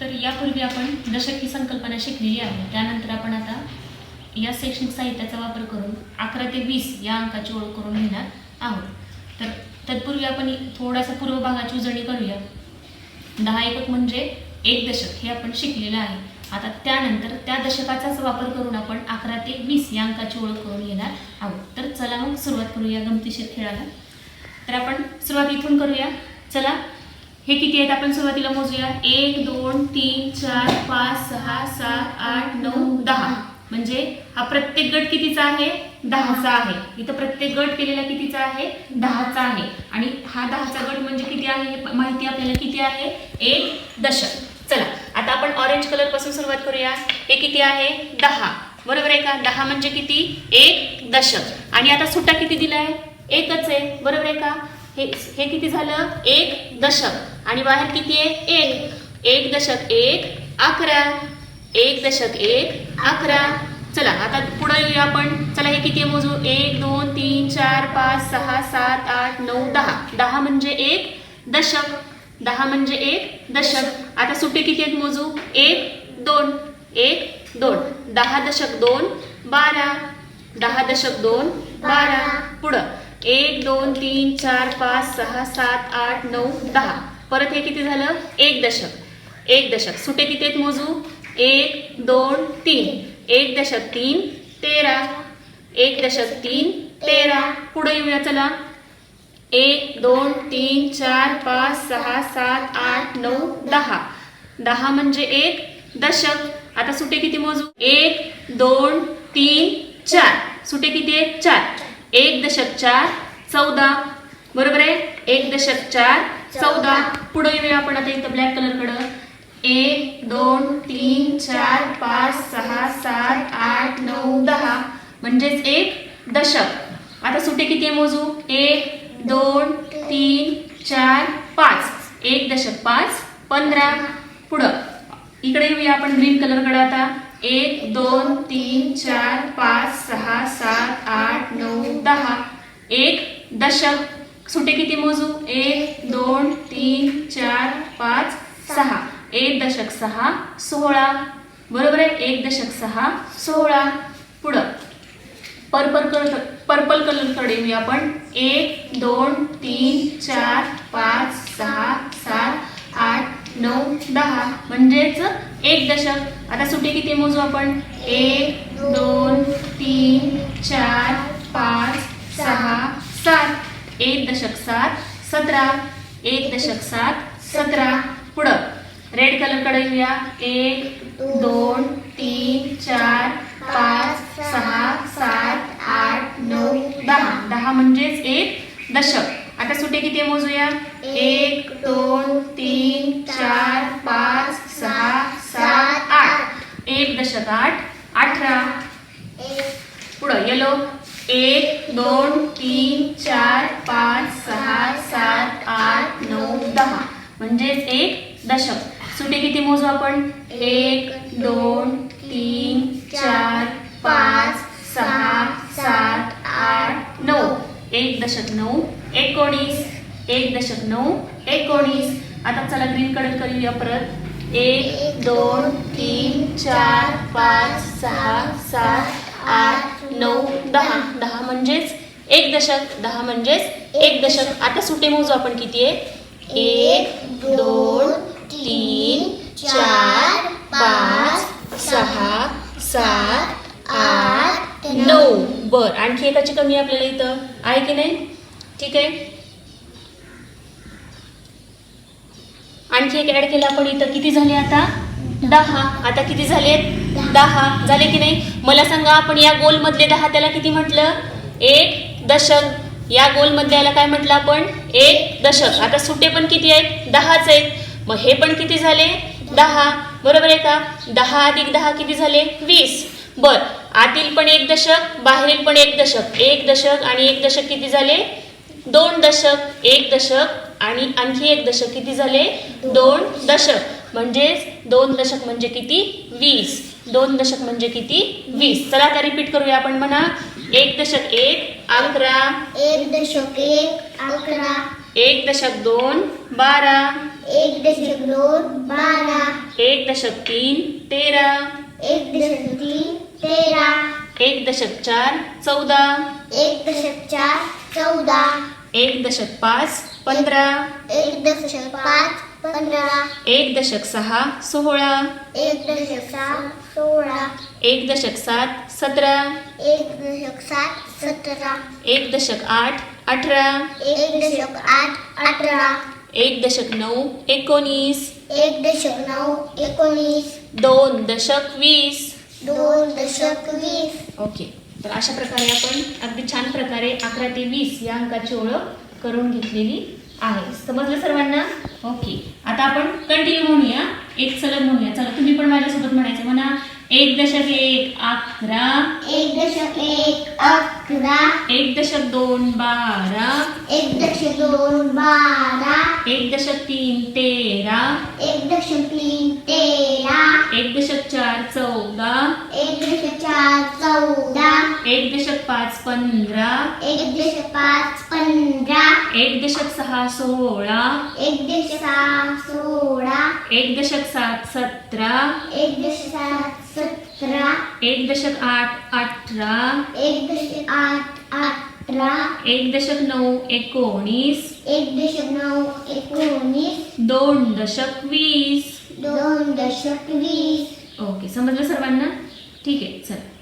तर यापूर्वी आपण दशक ही संकल्पना शिकलेली आहे. त्यानंतर आपण आता या शैक्षणिक साहित्याचा वापर करून अकरा ते वीस या अंकाची ओळख करून घेणार आहोत. तर तत्पूर्वी आपण थोडासा पूर्व भागाची उजळणी करूया. दहा एकक म्हणजे एक दशक हे आपण शिकलेलं आहे. आता त्यानंतर त्या दशकाचाच वापर करून आपण अकरा ते वीस या अंकाची ओळख करून घेणार आहोत. तर चला मग सुरुवात करूया गमतीशीर खेळाला. तर आपण सुरुवात इथून करूया. चला हे किती आहेत आपण सुरुवातीला मोजूया? एक दोन तीन चार पाच सहा सात आठ नऊ दहा. म्हणजे हा प्रत्येक गट कितीचा आहे? दहाचा आहे. इथं प्रत्येक गट केलेला कितीचा आहे? दहाचा आहे. आणि हा दहाचा गट म्हणजे किती आहे? हे माहिती आपल्याला किती आहे? एक दशक. चला आता आपण ऑरेंज कलरपासून सुरुवात करूया. हे किती आहे? दहा. बरोबर आहे का? दहा म्हणजे किती? एक दशक. आणि आता सुट्टा किती दिला आहे एकच आहे. बरोबर आहे का? हे हे किती झालं? एक दशक. आणि बाहेर किती आहे? एक. एक दशक एक अकरा. एक दशक एक अकरा. चला आता पुढे येऊया आपण. चला हे किती आहे मोजू? एक दोन तीन चार पाच सहा सात आठ नऊ दहा. दहा म्हणजे एक दशक. दहा म्हणजे एक दशक. आता सुटे किती आहेत मोजू? एक दोन. एक दोन. दहा दशक दोन बारा. दहा दशक दोन बारा. पुढं. एक दोन तीन चार पाच सहा सात आठ नऊ दहा. परत हे किती झालं? एक दशक. एक दशक. सुटे किती आहेत मोजू? एक दोन तीन. एक दशक तीन तेरा. एक दशक तीन तेरा. पुढे येऊया चला. एक दोन तीन चार पाच सहा सात आठ नऊ दहा. दहा म्हणजे एक दशक. आता सुटे किती मोजू? एक दोन तीन चार. सुटे किती आहेत? चार. एक दशक चार चौदा. बरोबर आहे? एक दशक चार चौदा. पुढे येऊया आपण आता इथं ब्लॅक कलर कडं. एक दोन तीन चार पाच सहा सात आठ नऊ दहा. म्हणजेच एक दशक. आता सुटे किती आहे मोजू? एक दोन तीन चार पाच. एक दशक पाच पंधरा. पुढं. इकडे येऊया आपण ग्रीन कलरकडे आता. एक दोन तीन चार पाच सहा सात आठ नऊ दहा. एक दशक. सुटे किती मोजू? एक दोन तीन चार पाच सहा. एक दशक सहा सोळा. बरोबर आहे? एक दशक सहा सोळा. पुढं. पर्पल कलर पर्पल कलरकडे येऊया आपण. एक दोन तीन चार पाच सहा सात आठ नऊ दहा. म्हणजेच एक दशक. आता सुटे किती मोजू आपण? एक दोन तीन चार पाच सहा सात एक दशक सात सतरा एक दशक सात सतरा. पुढं. रेड कलरकडे येऊया. एक दोन तीन चार पाच सहा सात आठ नऊ दहा. दहा म्हणजेच एक दशक. आता सुटे किती मोजूया? एक दोन तीन चार पाच सहा सात आठ. एक दशक आठ अठरा. पुढं. येलो एक दोन तीन चार पाच सहा सात आठ नऊ दहा. म्हणजेच एक दशक. सुटे किती मोजू आपण? एक दोन तीन चार पाच सहा सात आठ नऊ. एक दशक नऊ एकोणीस. एक दशक नऊ एकोणीस. आता चला ग्रीन कलर करूया परत. एक दोन तीन चार पाच सहा सात आठ नऊ दहा. दहा म्हणजेच एक दशक दहा म्हणजेच एक दशक. आता सुटे मोजू आपण किती आहे? एक दोन तीन चार पाच सहा सात आठ नऊ. बर आणखी एकाची कमी आपल्याला इथं. आहे की नाही? ठीक आहे. आणखी एक ऍड केलं आपण इथं. किती झाले आता? दहा. आता किती झाले दहा. झाले की नाही? मला सांगा आपण या गोल मधले दहा त्याला किती म्हटलं? एक दशक. या गोल मधल्याला काय म्हटलं आपण? एक दशक. आता सुटे पण किती आहेत? दहाच आहेत. मग हे पण किती झाले? दहा. बरोबर आहे का? दहा अधिक दहा किती झाले? वीस. बर. आतील पण एक दशक बाहेरील पण एक दशक. एक दशक आणि एक दशक किती झाले? दोन दशक. एक दशक आणि आणखी एक दशक किती झाले? दोन दशक. म्हणजेच दोन दशक म्हणजे किती वीस दोन दशक म्हणजे किती वीस चला आता रिपीट करूया आपण म्हणा एक दशक एक अकरा एक दशक एक अकरा एक दशक दोन बारा एक दशक दोन बारा एक दशक तीन तेरा एक दशक तीन तेरा एक दशक चार चौदा एक दशक चार चौदा एक दशक पाच पंधरा एक दशक पाच पंधरा. एक दशक सहा सोळा. एक दशक सात सोळा. एक दशक सात सतरा. एक दशक सात सतरा. एक दशक आठ अठरा. एक दशक आठ अठरा. एक दशक नऊ एकोणीस. एक दशक नऊ एकोणीस. दोन दशक वीस. दोन दशक वीस. ओके. तर अशा प्रकारे आपण अगदी छान प्रकारे अकरा ते वीस या अंकाची ओळख करून घेतलेली आहे. समजलं सर्वांना? ओके आता आपण कंटिन्यू म्हणूया एक सलग म्हणूया. चला तुम्ही पण माझ्यासोबत म्हणायचं. म्हणा एक दशक एक अकरा. एक दशक एक अकरा. एक दशक दोन बारा. एक दशक दोन बारा. एक दशक तीन तेरा. एक दशक तीन तेरा. चार चौदा एक दशक चार चौदा एक दशक पाच पंधरा एक दशक पाच पंधरा एक दशक सहा सोळा एक दशक सहा सोळा एक दशक सात सतरा एक दशक सात सतरा एक दशक आठ अठरा एक दशक आठ अठरा एक दशक नऊ एकोणीस एक दशक नऊ एकोणीस दोन दशक वीस दोन दशक वीस ओके समजलं सर्वांना? ठीक आहे चला.